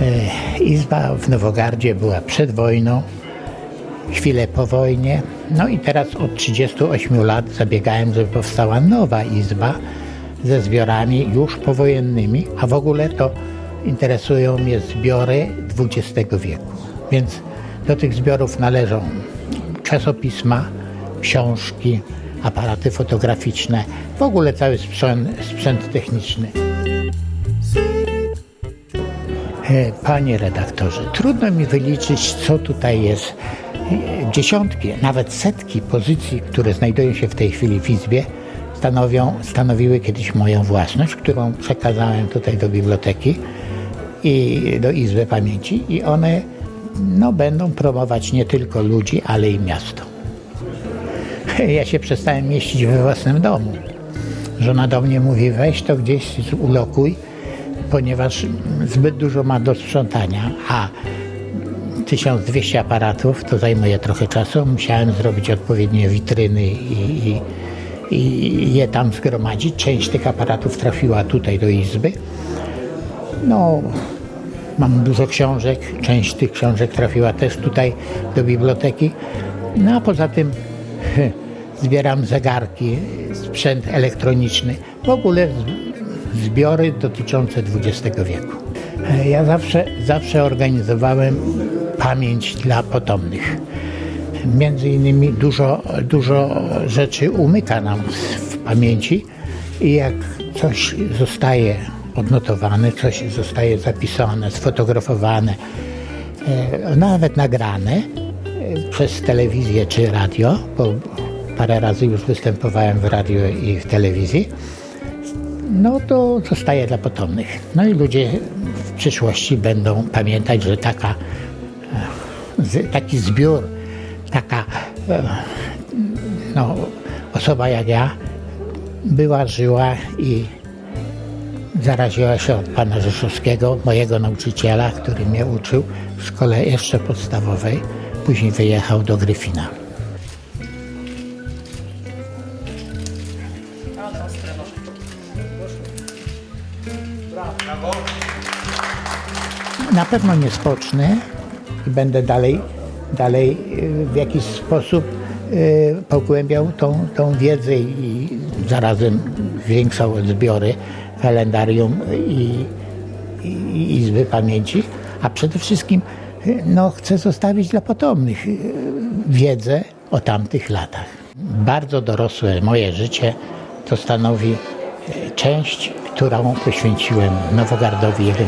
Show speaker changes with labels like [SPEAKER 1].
[SPEAKER 1] E, Izba w Nowogardzie była przed wojną, chwilę po wojnie. No i teraz od 38 lat zabiegałem, żeby powstała nowa izba ze zbiorami już powojennymi, a w ogóle to interesują mnie zbiory XX wieku. Więc do tych zbiorów należą czasopisma, książki, aparaty fotograficzne, w ogóle cały sprzęt, sprzęt techniczny. E, Panie redaktorze, trudno mi wyliczyć, co tutaj jest. E, Dziesiątki, nawet setki pozycji, które znajdują się w tej chwili w Izbie, stanowią, stanowiły kiedyś moją własność, którą przekazałem tutaj do biblioteki i do Izby Pamięci i one no, będą promować nie tylko ludzi, ale i miasto. Ja się przestałem mieścić we własnym domu. Żona do mnie mówi, weź to gdzieś ulokuj, ponieważ zbyt dużo ma do sprzątania, a 1200 aparatów to zajmuje trochę czasu. Musiałem zrobić odpowiednie witryny i, i, i je tam zgromadzić. Część tych aparatów trafiła tutaj do izby. No, mam dużo książek, część tych książek trafiła też tutaj do biblioteki. No a poza tym zbieram zegarki, sprzęt elektroniczny, w ogóle zbiory dotyczące XX wieku. Ja zawsze, zawsze organizowałem pamięć dla potomnych. Między innymi dużo, dużo rzeczy umyka nam w pamięci i jak coś zostaje odnotowane, coś zostaje zapisane, sfotografowane, e, nawet nagrane e, przez telewizję czy radio, bo parę razy już występowałem w radio i w telewizji, no to zostaje dla potomnych. No i ludzie w przyszłości będą pamiętać, że taka, e, taki zbiór, taka e, no, osoba jak ja była, żyła i zaraziła się od pana Rzeszowskiego, mojego nauczyciela, który mnie uczył w szkole jeszcze podstawowej. Później wyjechał do Gryfina. Na pewno nie spocznę i będę dalej, dalej y, w jakiś sposób y, pogłębiał tą, tą wiedzę i zarazem zwiększał zbiory kalendarium i, i, Izby Pamięci, a przede wszystkim y, no, chcę zostawić dla potomnych wiedzę o tamtych latach. Bardzo dorosłe moje życie to stanowi część, którą poświęciłem Nowogardowi i jego